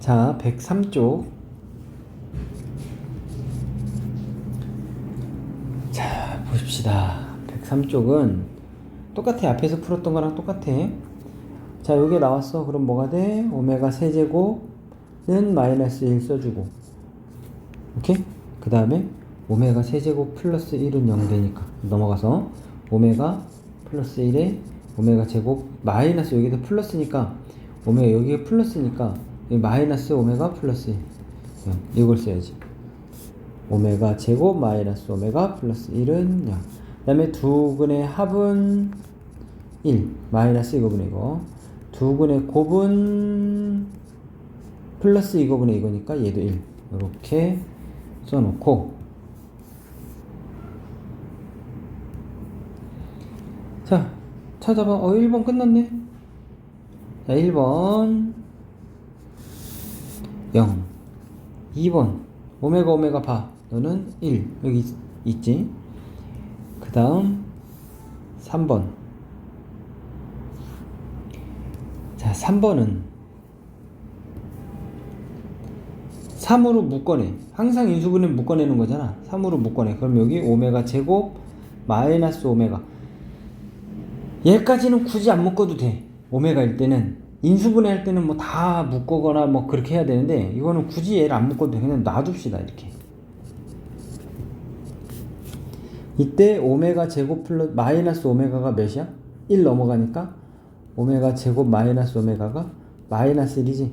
자, 103쪽. 자, 보십시다. 103쪽은 똑같아. 앞에서 풀었던 거랑 똑같아. 자, 요게 나왔어. 그럼 뭐가 돼? 오메가 세제곱은 마이너스 1 써주고. 오케이? 그 다음에 오메가 세제곱 플러스 1은 0 되니까. 넘어가서 오메가 플러스 1에 오메가 제곱 마이너스 여기도 플러스니까 오메가 여기가 플러스니까 여기 마이너스 오메가 플러스 1 0. 이걸 써야지. 오메가 제곱 마이너스 오메가 플러스 1은 0. 그 다음에 두 근의 합은 1 마이너스 이거분의 이거. 두 근의 곱은 플러스 이거분의 이거니까 얘도 1 이렇게 써놓고. 자 찾아봐. 어 1번 끝났네. 자 1번 0 2번 오메가 오메가 바 너는 1 여기 있- 있지? 그 다음 3번. 자 3번은 3으로 묶어내. 항상 인수분해 묶어내는 거잖아. 3으로 묶어내. 그럼 여기 오메가 제곱 마이너스 오메가. 얘까지는 굳이 안 묶어도 돼. 오메가일 때는 인수분해 할 때는 뭐 다 묶거나 뭐 그렇게 해야 되는데 이거는 굳이 얘를 안 묶어도 돼. 그냥 놔둡시다 이렇게. 이때 오메가 제곱 플러스 마이너스 오메가가 몇이야? 1 넘어가니까 오메가 제곱 마이너스 오메가가 마이너스 1이지?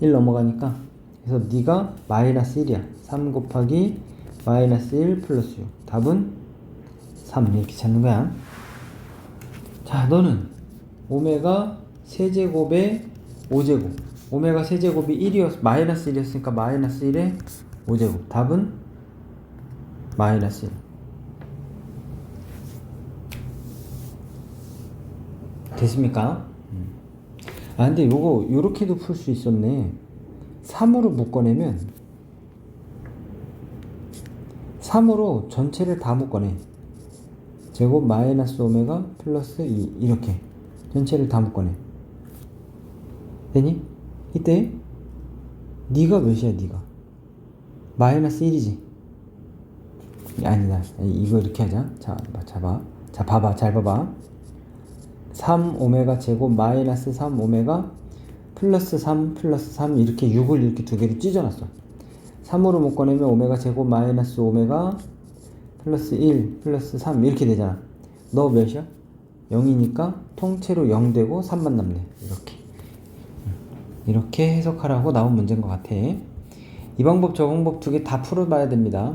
1 넘어가니까. 그래서 네가 마이너스 1이야. 3 곱하기 마이너스 1 플러스 6 답은 3 이렇게 찾는 거야. 자 너는 오메가 세제곱에 5제곱. 오메가 세제곱이 1이었 마이너스 1이었으니까 마이너스 1에 5제곱. 답은 마이너스 1 됐습니까? 음. 아 근데 요거 요렇게도 풀 수 있었네. 3으로 묶어내면 3으로 전체를 다 묶어내. 제곱 마이너스 오메가 플러스 2 이렇게. 전체를 다 묶어내 되니? 이때 네가 몇이야 네가? 마이너스 1이지? 아니다 이거 이렇게 하자. 자 잡아 자 봐봐 잘 봐봐. 3 오메가 제곱 마이너스 3 오메가 플러스 3 플러스 3 이렇게 6을 이렇게 두 개로 찢어놨어. 3으로 묶어내면 오메가 제곱 마이너스 오메가 플러스 1 플러스 3 이렇게 되잖아. 너 몇이야? 0이니까 통째로 0 되고 3만 남네. 이렇게 이렇게 해석하라고 나온 문제인 것 같아 이 방법 저 방법 두 개 다 풀어봐야 됩니다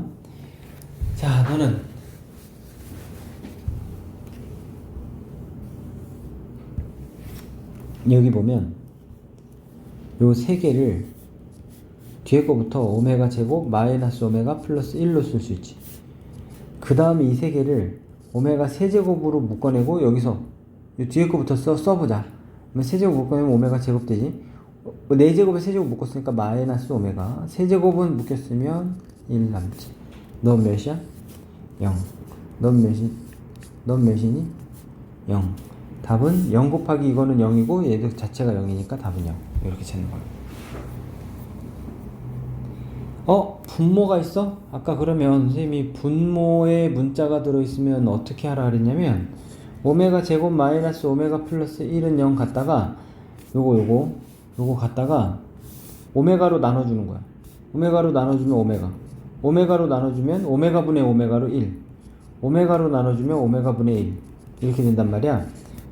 자 너는 여기 보면 요 세 개를 뒤에 거부터 오메가 제곱 마이너스 오메가 플러스 1로 쓸 수 있지. 그 다음에 이 세 개를 오메가 세제곱으로 묶어내고 여기서 이 뒤에 거부터 써, 써보자. 그러면 세제곱 묶어내면 오메가 제곱 되지. 어, 네 제곱에 세제곱 묶었으니까 마이너스 오메가. 세제곱은 묶였으면 1 남지. 넌 몇이야? 0. 넌 몇이? 넌 몇이니? 0. 답은 0 곱하기 이거는 0이고 얘도 자체가 0이니까 답은 0. 이렇게 찾는 거야. 어? 분모가 있어? 아까 그러면 선생님이 분모에 문자가 들어있으면 어떻게 하라 그랬냐면 오메가 제곱 마이너스 오메가 플러스 1은 0 갖다가 요거 요거 요거 갖다가 오메가로 나눠주는 거야. 오메가로 나눠주면 오메가. 오메가로 나눠주면 오메가 분의 오메가로 1. 오메가로 나눠주면 오메가 분의 1. 이렇게 된단 말이야.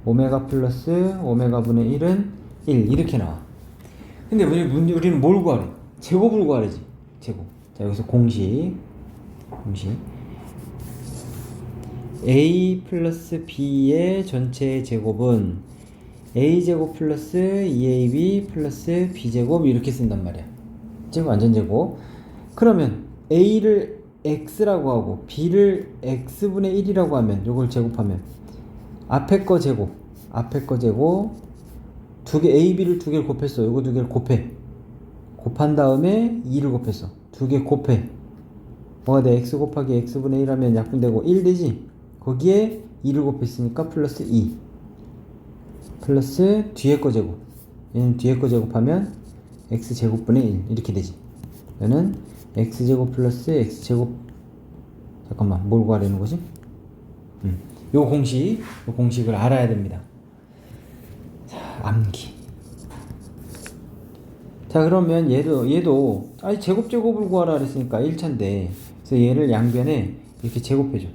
오메가 플러스 오메가 분의 1은 1. 이렇게 나와. 근데 우리는 뭘 구하래? 제곱을 구하래지. 제곱. 자, 여기서 공식. 공식. a 플러스 b의 전체 제곱은 a제곱 플러스 2ab 플러스 b제곱 이렇게 쓴단 말이야. 제곱 완전 제곱. 그러면 a를 x라고 하고 b를 x분의 1이라고 하면 요걸 제곱하면 앞에 거 제곱 앞에 거 제곱 두 개 a, b를 두 개를 곱했어. 요거 두 개를 곱해. 곱한 다음에 2를 곱했어. 두 개 곱해. 뭐가 돼? x 곱하기 x분의 1 하면 약분되고 1 되지? 거기에 2를 곱했으니까 플러스 2. 플러스 뒤에 거 제곱. 얘는 뒤에 거 제곱하면 x제곱분의 1 이렇게 되지. 이거는 x제곱 플러스 x제곱 잠깐만 뭘 구하려는 거지? 음, 요 공식 요 공식을 알아야 됩니다. 자 암기. 자 그러면 얘도 얘도 아니 제곱 제곱을 구하라 그랬으니까 1차인데 그래서 얘를 양변에 이렇게 제곱해줘.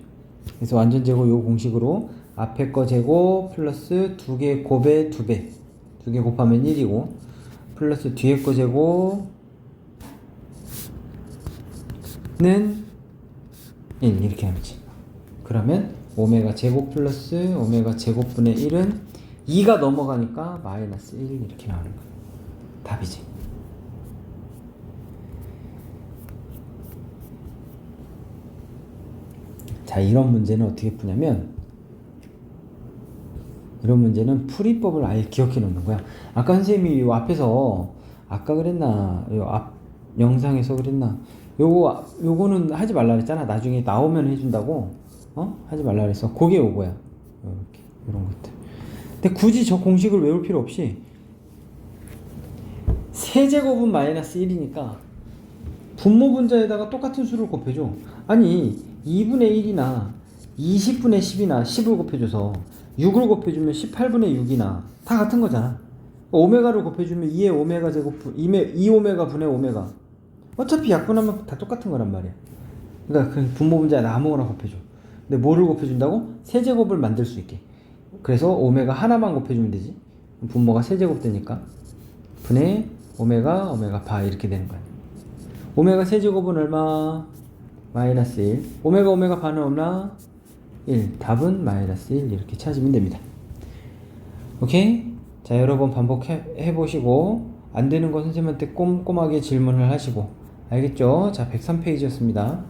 그래서 완전 제곱 요 공식으로 앞에 거 제곱 플러스 두 개 곱의 두 배. 두 개 곱하면 1이고 플러스 뒤에 거 제곱 는 1 이렇게 하면 지 그러면 오메가 제곱 플러스 오메가 제곱분의 1은 2가 넘어가니까 마이너스 1 이렇게 나오는 거예요. 답이지. 자 이런 문제는 어떻게 푸냐면 이런 문제는 풀이법을 아예 기억해 놓는 거야. 아까 선생님이 요 앞에서 아까 그랬나? 요 앞 영상에서 그랬나? 요거 요거는 하지 말라 그랬잖아. 나중에 나오면 해준다고. 어? 하지 말라 그랬어. 그게 요거야. 이렇게. 이런 것들. 근데 굳이 저 공식을 외울 필요 없이 세제곱은 마이너스 1이니까 분모 분자에다가 똑같은 수를 곱해줘. 아니 2분의 1이나 20분의 10이나 10을 곱해줘서 6을 곱해주면 18분의 6이나 다 같은 거잖아. 오메가를 곱해주면 2의 오메가 제곱 분 2의 2 오메가 분의 오메가. 어차피 약분하면 다 똑같은 거란 말이야. 그러니까 그 분모 분자에다 아무거나 곱해줘. 근데 뭐를 곱해준다고? 세제곱을 만들 수 있게. 그래서 오메가 하나만 곱해주면 되지. 분모가 세제곱 되니까 분의 오메가 오메가 바 이렇게 되는 거야. 오메가 세제곱은 얼마? 마이너스 1. 오메가 오메가 반은 얼마? 1. 답은 마이너스 1 이렇게 찾으면 됩니다. 오케이? 자 여러 번 반복해 보시고 안 되는 거 선생님한테 꼼꼼하게 질문을 하시고 알겠죠? 자 103페이지였습니다.